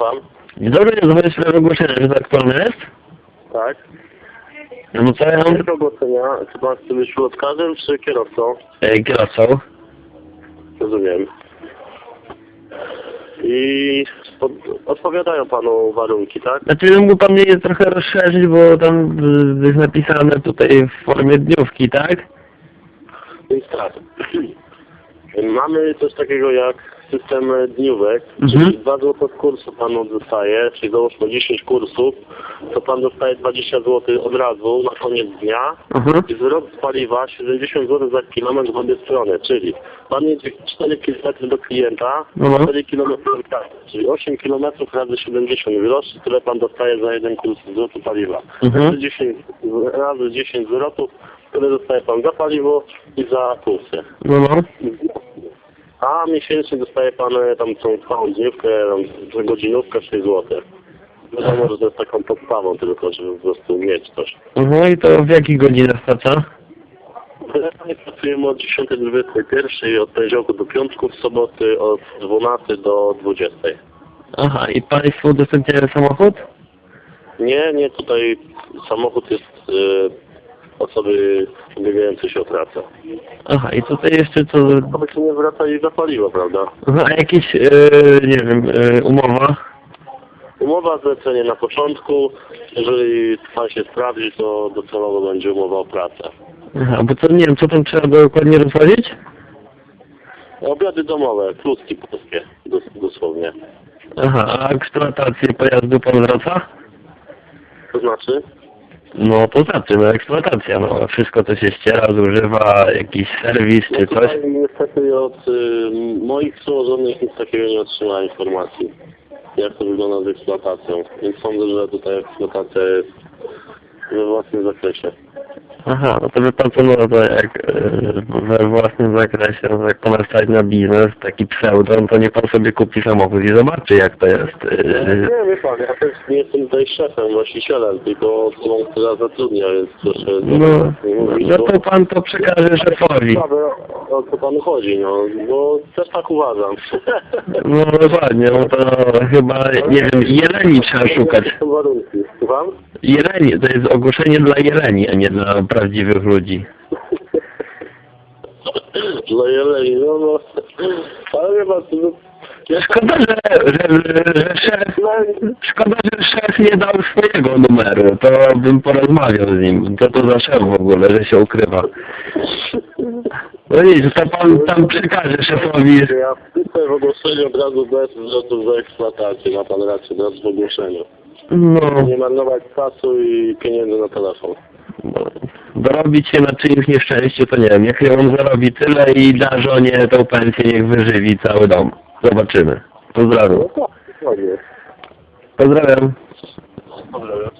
Słucham? Dzień dobry, dzwonię w sprawie ogłoszenia, że to aktualne jest? Tak. No co ja mam? Jakie ogłoszenia? Czy pan chce być środkarzem czy kierowcą? E, kierowcą. Rozumiem. I odpowiadają panu warunki, tak? Znaczy mógł pan mnie trochę rozszerzyć, bo tam jest napisane tutaj w formie dniówki, tak? Więc tak. Mamy coś takiego jak system dniówek, Mhm. czyli 2 zł od kursu pan dostaje, czyli załóżmy 10 kursów, to pan dostaje 20 zł od razu na koniec dnia Mhm. i zwrot z paliwa 70 zł za kilometr w obie strony, czyli pan jedzie 4 km do klienta, no. 4 km do czyli 8 km razy 70 groszy, tyle pan dostaje za jeden kurs zwrotu paliwa. Mhm. Razy 10, razy 10 zwrotów, tyle dostaje pan za paliwo i za kursy. No. A miesięcznie dostaje pan e, tam tą całą dniówkę, tam godzinówkę 6 zł. Wiadomo, że to jest taką podstawą tylko, żeby po prostu mieć coś. Mhm, i to w jakich godzinach praca? Generalnie pracujemy od 10 do 21, od poniedziałku do piątku, w soboty od 12 do 20. Aha, i państwo udostępniają samochód? Nie, nie, tutaj samochód jest e, osoby ubiegającej się o pracę. Aha, i tutaj jeszcze co... Aby się nie wraca i zapaliło, prawda? Aha, a jakieś, e, nie wiem, e, umowa? Umowa zlecenie na początku, jeżeli pan się sprawdzi, to docelowo będzie umowa o pracę. Aha, bo co, nie wiem, co tam trzeba dokładnie rozważyć? Obiady domowe, kluski polskie, dos- dosłownie. Aha, a eksploatację pojazdu pan zwraca? To znaczy? No to znaczy, no eksploatacja, no wszystko to się ściera, zużywa, jakiś serwis czy coś. tutaj niestety od y, moich przełożonych nic takiego nie otrzymałem informacji, jak to wygląda z eksploatacją. Więc sądzę, że tutaj eksploatacja jest we własnym zakresie. Aha, no to wie pan co, to jak e, we własnym zakresie, jak pan stać na biznes, taki pseudo, no to niech pan sobie kupi samochód i zobaczy jak to jest. E, Nie, wie pan, ja też nie jestem tutaj szefem, właścicielem, tylko osobą, która zatrudnia, więc proszę no, nie mówić. no to pan to przekaże szefowi. O co panu chodzi, no, bo też tak uważam. No dokładnie, no to chyba, nie wiem, jeleni trzeba szukać. Jakie są warunki? Słucham? Jeleni, to jest ogłoszenie dla jeleni, a nie dla prawdziwych ludzi. Dla jeleni, no, no, ale chyba, no, Szkoda, że, że, że szef, szkoda, że szef nie dał swojego numeru, to bym porozmawiał z nim. Co to za szef w ogóle, że się ukrywa. No nic, to pan tam przekaże szefowi. ja wpisę w ogłoszeniu od razu bez zwrotu za eksploatację, ma pan rację, od razu w ogłoszeniu. No, Nie marnować czasu i pieniędzy na telefon. no, dorobić się na czyimś nieszczęściu, to nie wiem, jak ja on zarobi tyle i da żonie tą pensję, niech wyżywi cały dom. Zobaczymy. Pozdrawiam. No tak, Pozdrawiam. Pozdrawiam.